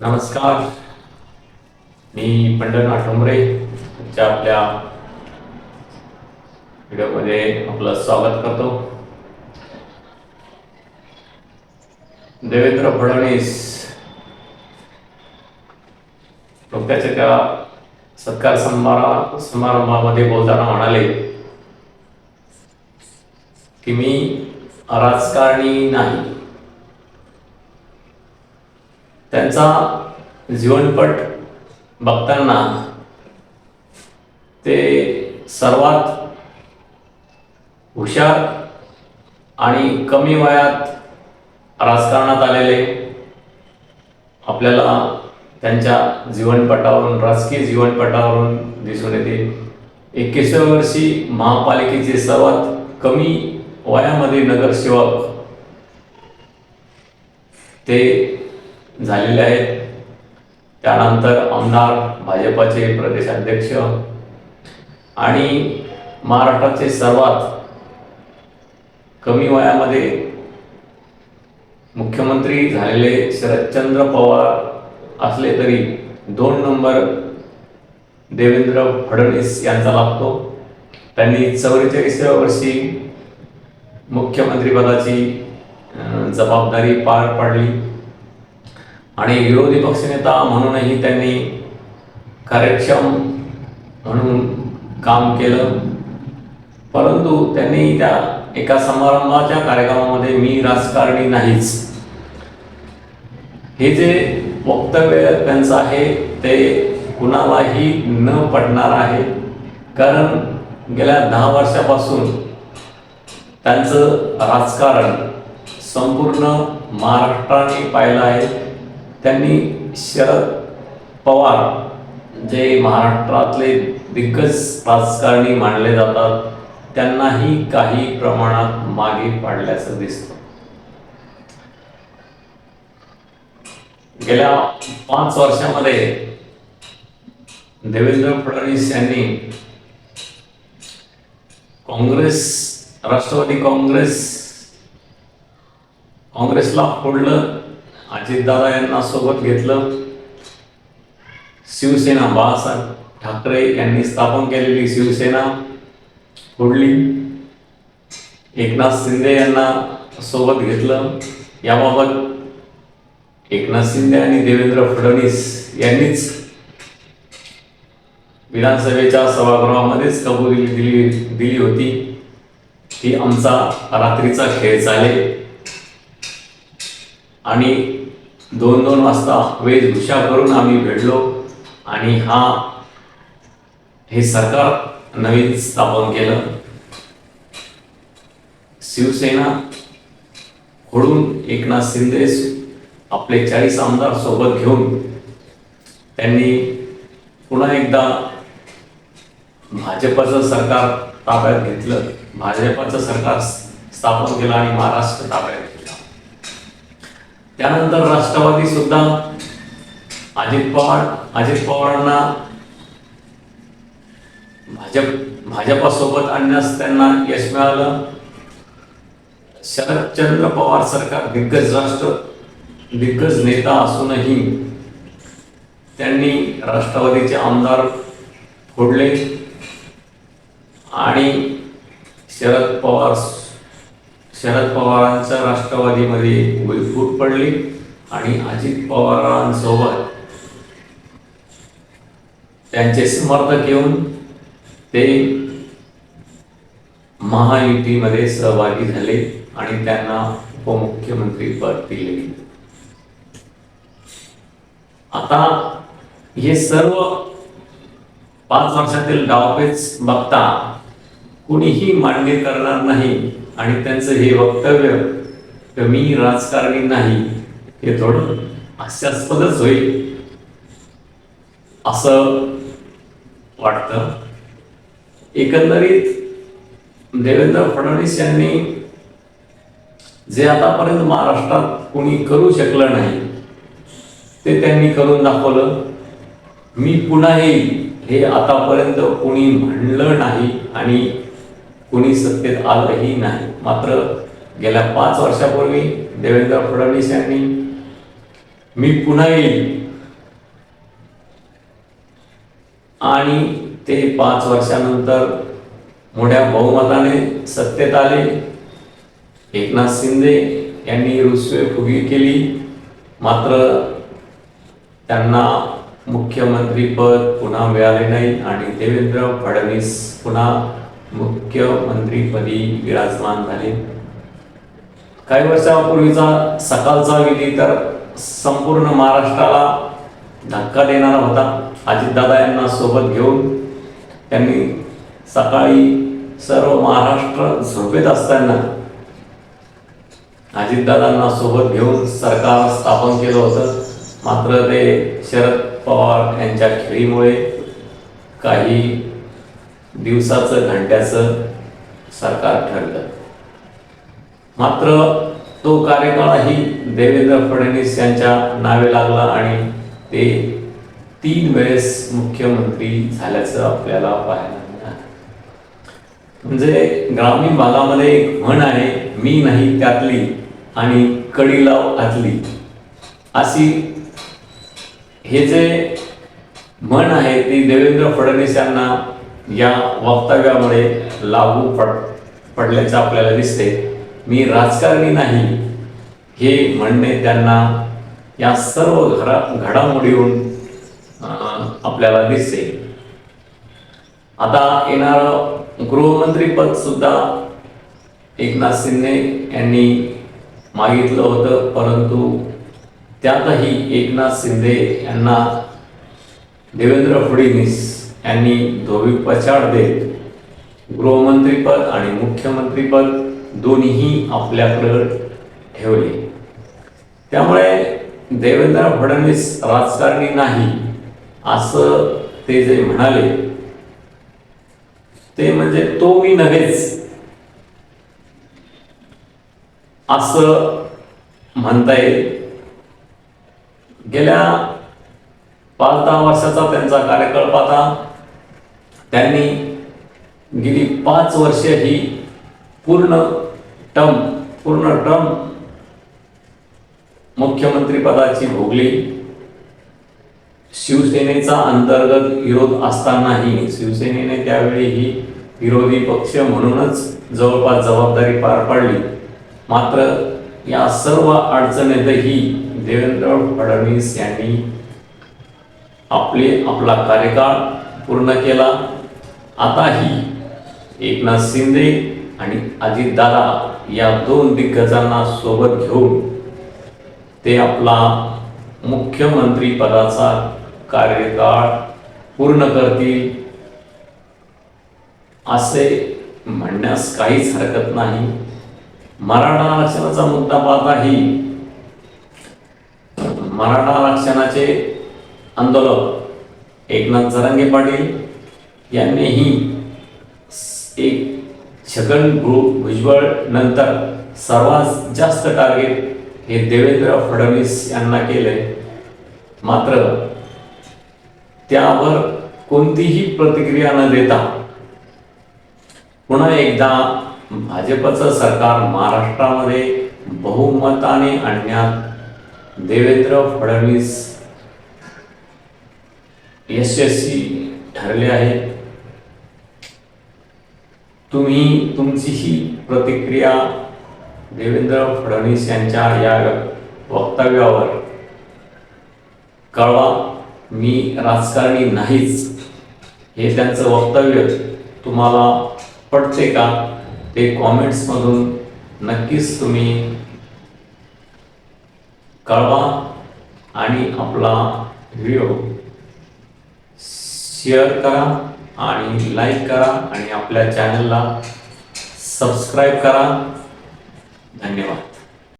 नमस्कार. मी पंढरनाथ ठोंबरे तुमच्या आपल्या व्हिडिओमध्ये आपलं स्वागत करतो. देवेंद्र फडणवीस नुकत्याच्या त्या सत्कार समारा समारंभामध्ये बोलताना म्हणाले की मी राजकारणी नाही. त्यांचा जीवनपट बघताना ते सर्वात हुशार आणि कमी वयात राजकारणात आलेले आपल्याला त्यांच्या जीवनपटावरून राजकीय जीवनपटावरून दिसून येते. एकविसाव्या वर्षी महापालिकेचे सर्वात कमी वयामध्ये नगरसेवक ते झालेले आहेत. त्यानंतर आमदार भाजपाचे प्रदेशाध्यक्ष आणि महाराष्ट्राचे सर्वात कमी वयामध्ये मुख्यमंत्री झालेले शरदचंद्र पवार असले तरी दोन नंबर देवेंद्र फडणवीस यांचा लागतो. त्यांनी चौवेचाळीसव्या वर्षी मुख्यमंत्रीपदाची जबाबदारी पार पाडली. आणि विरोधी पक्षनेता म्हणूनही त्यांनी कार्यक्षम म्हणून काम केलं. परंतु त्यांनी त्या एका समारंभाच्या कार्यक्रमामध्ये मी राजकारणी नाहीच. हे जे वक्तव्य त्यांचं आहे ते कुणालाही न पडणार आहे. कारण गेल्या दहा वर्षापासून त्यांचं राजकारण संपूर्ण महाराष्ट्राने पाहिलं आहे. त्यांनी शरद पवार जे महाराष्ट्रातले दिग्गज राजकारणी मानले जातात त्यांनाही काही प्रमाणात मागे पाडल्याचं दिसतं. गेल्या पाच वर्षामध्ये देवेंद्र फडणवीस यांनी काँग्रेस राष्ट्रवादी काँग्रेस काँग्रेसला फोडलं. अजितदादा यांना सोबत घेतलं. शिवसेना बाळासाहेब ठाकरे यांनी स्थापन केलेली शिवसेना फोडली एकनाथ शिंदे यांना सोबत घेतलं. याबाबत एकनाथ शिंदे आणि देवेंद्र फडणवीस यांनीच विधानसभेच्या सभागृहामध्येच कबुली दिली दिली होती. की आमचा रात्रीचा खेळ चालेल आणि दोन दोन वाजता वेशभूषा करून आम्ही भेटलो. आणि हा हे सरकार नवीन स्थापन केलं. शिवसेना खोडून एकनाथ शिंदे आपले चाळीस आमदार सोबत घेऊन त्यांनी पुन्हा एकदा भाजपचं सरकार ताब्यात घेतलं. भाजपचं सरकार स्थापन केलं आणि महाराष्ट्र ताब्यात त्यानंतर राष्ट्रवादी सुद्धा अजित पवार अजित पवारांना भाजप भाजपासोबत आणण्यास त्यांना यश मिळालं. शरदचंद्र पवार सरकार दिग्गज राष्ट्र दिग्गज नेता असूनही त्यांनी राष्ट्रवादीचे आमदार फोडले. आणि शरद पवार शरद पवारांच्या राष्ट्रवादीमध्ये गुलफूट पडली आणि अजित पवारांसोबत त्यांचे समर्थक येऊन ते महायुतीमध्ये सहभागी झाले आणि त्यांना उपमुख्यमंत्री पद दिले. आता हे सर्व पाच वर्षातील डावपेच बघता कुणीही मान्य करणार नाही. आणि त्यांचं हे वक्तव्य मी राजकारणी नाही हे थोडं हास्यास्पदच होईल. असं वाटतं. एकंदरीत देवेंद्र फडणवीस यांनी जे आतापर्यंत महाराष्ट्रात कोणी करू शकलं नाही ते त्यांनी करून दाखवलं. मी पुन्हा येईल हे आतापर्यंत कोणी म्हणलं नाही आणि कोणी सत्तेत आलंही नाही. मात्र गेल्या पाच वर्षापूर्वी देवेंद्र फडणवीस यांनी मी पुन्हा येईल. आणि ते पाच वर्षानंतर मोठ्या बहुमताने सत्तेत आले. एकनाथ शिंदे यांनी रुसवे फुगी केली. मात्र त्यांना मुख्यमंत्रीपद पुन्हा मिळाले नाही आणि देवेंद्र फडणवीस पुन्हा मुख्यमंत्रीपदी विराजमान झाले. काही वर्षापूर्वीचा सकाळचा विधी तर संपूर्ण महाराष्ट्राला धक्का देणारा होता. अजितदादा यांना सोबत घेऊन त्यांनी सकाळी सर्व महाराष्ट्र झोपेत असताना अजितदादांना सोबत घेऊन सरकार स्थापन केलं होतं. मात्र ते शरद पवार यांच्या खेळीमुळे काही दिवसाचं घंट्याचं सरकार ठरलं. मात्र तो कार्यकाळही देवेंद्र फडणवीस यांच्या नावे लागला आणि ते तीन वेळेस मुख्यमंत्री झाल्याचं आपल्याला पाहायला मिळालं. म्हणजे ग्रामीण भागामध्ये एक म्हण आहे मी नाही त्यातली आणि कडी लाव आतली. अशी हे जे म्हण आहे ती देवेंद्र फडणवीस यांना या वक्तव्यामुळे लागू पड पडल्याचं आपल्याला दिसते मी राजकारणी नाही. हे म्हणणे त्यांना या सर्व घरा घडामोडीहून आपल्याला दिसते आता येणारं गृहमंत्रीपद सुद्धा एकनाथ शिंदे यांनी मागितलं होतं परंतु त्यातही एकनाथ शिंदे यांना देवेंद्र फडणवीस यांनी धोबी पछाड देत गृहमंत्रीपद आणि मुख्यमंत्रीपद दोन्हीही आपल्याकडे ठेवले. त्यामुळे देवेंद्र फडणवीस राजकारणी नाही असं ते जे म्हणाले ते म्हणजे तो मी नव्हेच असं म्हणता येईल. गेल्या पाच दहा वर्षाचा त्यांचा कार्यकाळ पाहता त्यांनी गेली पाच वर्ष ही पूर्ण टर्म पूर्ण टर्म मुख्यमंत्री पदाची भोगली. शिवसेनेचा अंतर्गत विरोध असतानाही शिवसेनेने त्यावेळी ही विरोधी पक्ष म्हणूनच जवळपास जबाबदारी पार पाडली. मात्र या सर्व अडचणीतही देवेंद्र फडणवीस यांनी आपले आपला कार्यकाळ पूर्ण केला. आताही एकनाथ शिंदे आणि अजितदादा या दोन दिग्गजांना सोबत घेऊन ते आपला मुख्यमंत्री पदाचा कार्यकाळ पूर्ण करतील असे म्हणण्यास काहीच हरकत नाही. मराठा आरक्षणाचा मुद्दा पाहताही मराठा आरक्षणाचे आंदोलक एकनाथ जरांगे पाटील यांनीही एक छगन ग्रुप भुजबळ नंतर सर्वात जास्त टार्गेट हे देवेंद्र फडणवीस यांना केले. मात्र त्यावर कोणतीही प्रतिक्रिया न देता पुन्हा एकदा भाजपचं सरकार महाराष्ट्रामध्ये बहुमताने आणण्यात देवेंद्र फडणवीस यशस्वी ठरले आहे तुम्ही तुमची ही प्रतिक्रिया देवेंद्र फडणवीस यांच्या या वक्तव्यावर कळवा मी राजकारणी नाहीच. हे त्यांचं वक्तव्य तुम्हाला पटते का? ते कॉमेंट्समधून नक्कीच तुम्ही कळवा आणि आपला व्हिडिओ शेअर करा. आणि लाईक करा आणि आपल्या चॅनलला सबस्क्राईब करा. धन्यवाद.